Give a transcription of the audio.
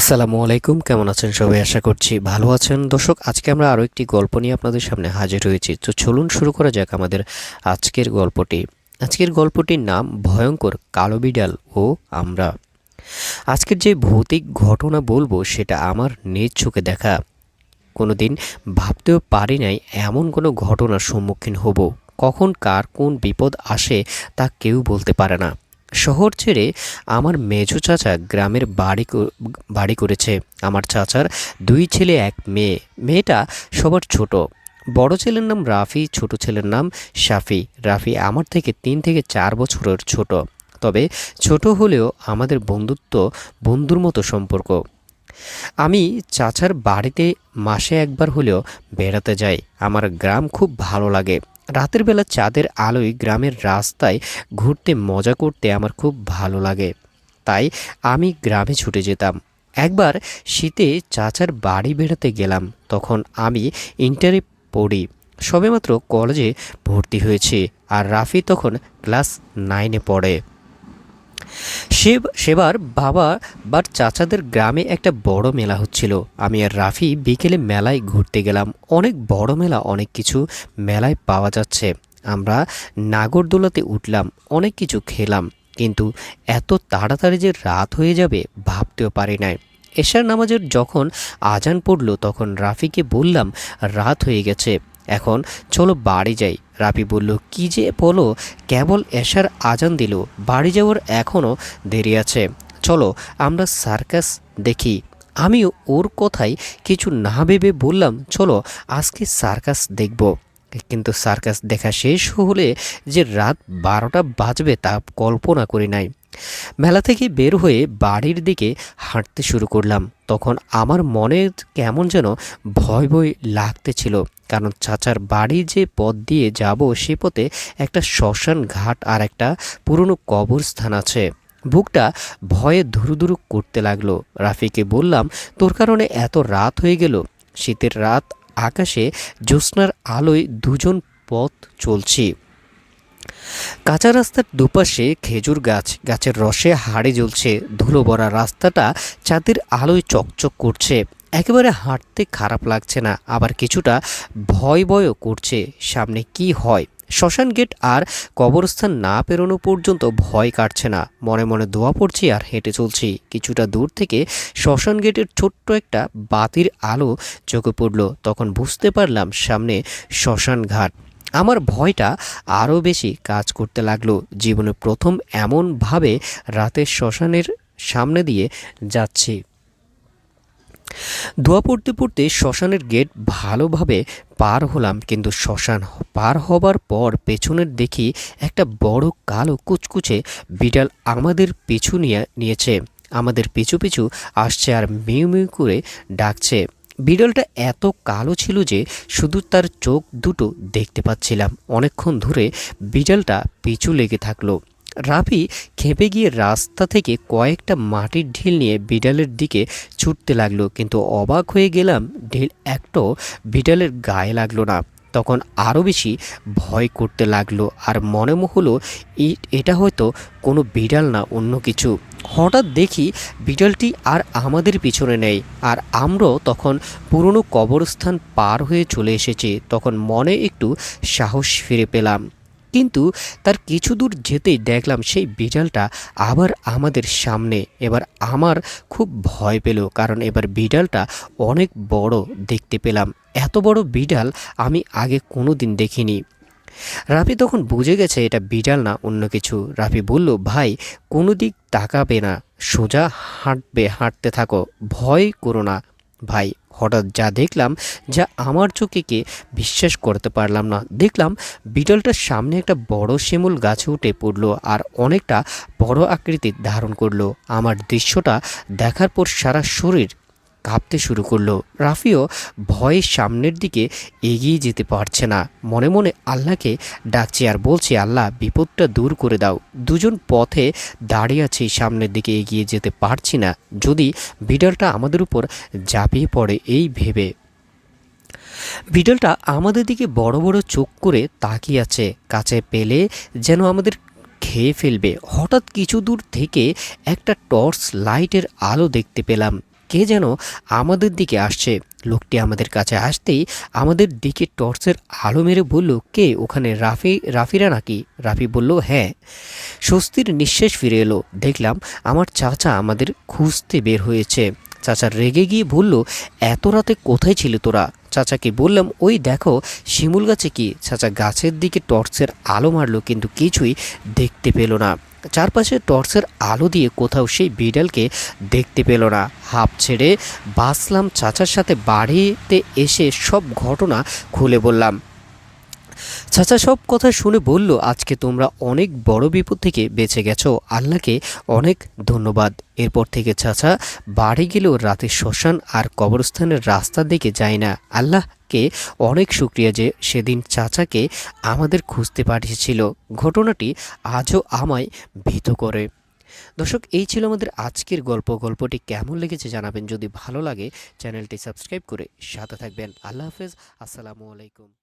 আসসালামু আলাইকুম, কেমন আছেন সবাই? আশা করছি ভালো আছেন। দর্শক, আজকে আমরা আরও একটি গল্প নিয়ে আপনাদের সামনে হাজির হয়েছি। তো চলুন শুরু করা যাক আমাদের আজকের গল্পটি। আজকের গল্পটির নাম ভয়ঙ্কর কালো বিড়াল ও আমরা। আজকের যে ভৌতিক ঘটনা বলব, সেটা আমার নিজ চোখে দেখা। কোনো দিন ভাবতেও পারি নাই এমন কোনো ঘটনার সম্মুখীন হব। কখন কার কোন বিপদ আসে তা কেউ বলতে পারে না। শহর ছেড়ে আমার মেজো চাচা গ্রামের বাড়ি বাড়ি করেছে। আমার চাচার দুই ছেলে, এক মেয়ে। মেয়েটা সবার ছোট। বড় ছেলের নাম রাফি, ছোট ছেলের নাম শাফি। রাফি আমার থেকে তিন থেকে চার বছরের ছোট। তবে ছোট হলেও আমাদের বন্ধুত্ব বন্ধুর মতো সম্পর্ক। আমি চাচার বাড়িতে মাসে একবার হলেও বেড়াতে যাই। আমার গ্রাম খুব ভালো লাগে। রাতের বেলা চাঁদের আলোয় গ্রামের রাস্তায় ঘুরতে, মজা করতে আমার খুব ভালো লাগে। তাই আমি গ্রামে ছুটে যেতাম। একবার শীতে চাচার বাড়ি বেড়াতে গেলাম। তখন আমি ইন্টারে পড়ি। সবেমাত্র কলেজে ভর্তি হয়েছি আর রাফি তখন ক্লাস নাইনে পড়ে। সে সেবার বাবা বার চাচাদের গ্রামে একটা বড় মেলা হচ্ছিল। আমি আর রাফি বিকেলে মেলায় ঘুরতে গেলাম। অনেক বড় মেলা, অনেক কিছু মেলায় পাওয়া যাচ্ছে। আমরা নাগরদোলাতে উঠলাম, অনেক কিছু খেলাম। কিন্তু এত তাড়াতাড়ি যে রাত হয়ে যাবে ভাবতেও পারি নাই। এশার নামাজের যখন আজান পড়ল, তখন রাফিকে বললাম, রাত হয়ে গেছে। এখন চলো বাড়ি যাই। রাপি বলল, কি যে বলো, কেবল এসার আজান দিল, বাড়ি যাওয়ার এখনও দেরি আছে। চলো, আমরা সার্কাস দেখি। আমিও ওর কথাই কিছু না ভেবে বললাম, চলো, আজকে সার্কাস দেখব। কিন্তু সার্কাস দেখা শেষ হলে যে রাত বারোটা বাজবে তা কল্পনা করি নাই। মেলা থেকে বের হয়ে বাড়ির দিকে হাঁটতে শুরু করলাম। তখন আমার মনে কেমন যেন ভয় ভয় লাগতেছিল, কারণ চাচার বাড়ি যে পথ দিয়ে যাব সে পথে একটা শ্মশান ঘাট আর একটা পুরনো কবরস্থান আছে। বুকটা ভয়ে ধুরু ধুরু করতে লাগল। রাফিকে বললাম, তোর কারণে এত রাত হয়ে গেল। শীতের রাত আকাশে জ্যোৎস্নার আলোয় দুজন পথ চলছি। কাঁচা রাস্তার দুপাশে খেজুর গাছ, গাছের রসে হাড়ে জ্বলছে ধুলো ভরা রাস্তাটা, চাঁদের আলোয় চকচক করছে। একেবারে হাঁটতে খারাপ লাগছে না, আবার কিছুটা ভয় ভয়ও করছে সামনে কি হয়। শ্মশান গেট আর কবরস্থান না পেরোনো পর্যন্ত ভয় কাটছে না। মনে মনে দোয়া পড়ছি আর হেঁটে চলছি। কিছুটা দূর থেকে শ্মশান গেটের ছোট্ট একটা বাতির আলো চোখে পড়ল। তখন বুঝতে পারলাম সামনে শ্মশান ঘাট। আমার ভয়টা আরও বেশি কাজ করতে লাগল। জীবনে প্রথম এমনভাবে রাতে শ্মশানের সামনে দিয়ে যাচ্ছি। দোয়া পড়তে পড়তে শ্মশানের গেট ভালোভাবে পার হলাম, কিন্তু শ্মশান পার হবার পর পেছনের দেখি একটা বড় কালো কুচকুচে বিড়াল আমাদের পিছু নিয়ে নিয়েছে। আমাদের পিছু পিছু আসছে আর মিউ মিউ করে ডাকছে। বিড়ালটা এত কালো ছিল যে শুধু তার চোখ দুটো দেখতে পাচ্ছিলাম। অনেকক্ষণ ধরে বিড়ালটা পিছু লেগে থাকল। রাফি খেপে গিয়ে রাস্তা থেকে কয়েকটা মাটির ঢিল নিয়ে বিড়ালের দিকে ছুটতে লাগল, কিন্তু অবাক হয়ে গেলাম ঢিল একটাও বিড়ালের গায়ে লাগল না। তখন আরও বেশি ভয় করতে লাগল আর মনে হলো এটা হয়তো কোনো বিড়াল না, অন্য কিছু। হঠাৎ দেখি বিড়ালটি আর আমাদের পিছনে নেই, আর আমরাও তখন পুরনো কবরস্থান পার হয়ে চলে এসেছি। তখন মনে একটু সাহস ফিরে পেলাম। কিন্তু তার কিছু দূর যেতেই দেখলাম সেই বিড়ালটা আবার আমাদের সামনে। এবার আমার খুব ভয় পেল, কারণ এবার বিড়ালটা অনেক বড় দেখতে পেলাম। এত বড় বিড়াল আমি আগে কোনো দিন দেখিনি। রাফি তখন বুঝে গেছে এটা বিড়াল না, অন্য কিছু। রাফি বলল, ভাই, কোনো দিক তাকাবে না, সোজা হাঁটবে, হাঁটতে থাকো, ভয় করো না। ভাই, হঠাৎ যা দেখলাম, যা আমার চোখে কে বিশ্বাস করতে পারলাম না। দেখলাম বিড়ালটার সামনে একটা বড় শিমুল গাছে উঠে পড়ল আর অনেকটা বড় আকৃতি ধারণ করল। আমার দৃশ্যটা দেখার পর সারা শরীর কাঁপতে শুরু করল। রাফিও ভয়ে সামনের দিকে এগিয়ে যেতে পারছে না। মনে মনে আল্লাহকে ডাকছে আর বলছি, আল্লাহ, বিপদটা দূর করে দাও। দুজন পথে দাঁড়িয়ে আছি, সামনের দিকে এগিয়ে যেতে পারছি না। যদি বিড়ালটা আমাদের উপর ঝাঁপিয়ে পড়ে, এই ভেবে। বিড়ালটা আমাদের দিকে বড় বড় চোখ করে তাকিয়ে আছে, কাছে পেলে যেন আমাদের খেয়ে ফেলবে। হঠাৎ কিছু দূর থেকে একটা টর্চ লাইটের আলো দেখতে পেলাম। কে যেন আমাদের দিকে আসছে। লোকটি আমাদের কাছে আসতেই আমাদের দিকে টর্চের আলো মেরে বলল, কে ওখানে? রাফি, রাফিরা নাকি? রাফি বলল হ্যাঁ। স্বস্তির নিঃশ্বাস ফিরে এলো। দেখলাম আমার চাচা আমাদের খুঁজতে বের হয়েছে। চাচা রেগে গিয়ে বলল, এত রাতে কোথায় ছিল তোরা? চাচাকে বললাম, ওই দেখো শিমুল গাছে কি? চাচা গাছের দিকে টর্চের আলো মারলো, কিন্তু কিছুই দেখতে পেল না। চারপাশে টর্চের আলো দিয়ে কোথাও সেই বিড়ালকে দেখতে পেল না। হাফ ছেড়ে বাসলাম চাচার সাথে বাড়িতে এসে সব ঘটনা খুলে বললাম। চাচা সব কথা শুনে বলল, আজকে তোমরা অনেক বড় বিপদ থেকে বেঁচে গেছো। আল্লাহকে অনেক ধন্যবাদ। এরপর থেকে চাচা বাড়ি গেলেও রাতে শ্মশান আর কবরস্থানের রাস্তার দিকে যায় না। আল্লাহকে অনেক শুক্রিয়া যে সেদিন চাচাকে আমাদের খুঁজতে পাঠিয়েছিল। ঘটনাটি আজও আমায় ভীত করে। দর্শক, এই ছিল আমাদের আজকের গল্প। গল্পটি কেমন লেগেছে জানাবেন। যদি ভালো লাগে, চ্যানেলটি সাবস্ক্রাইব করে সাথে থাকবেন। আল্লাহ হাফেজ। আসসালামু আলাইকুম।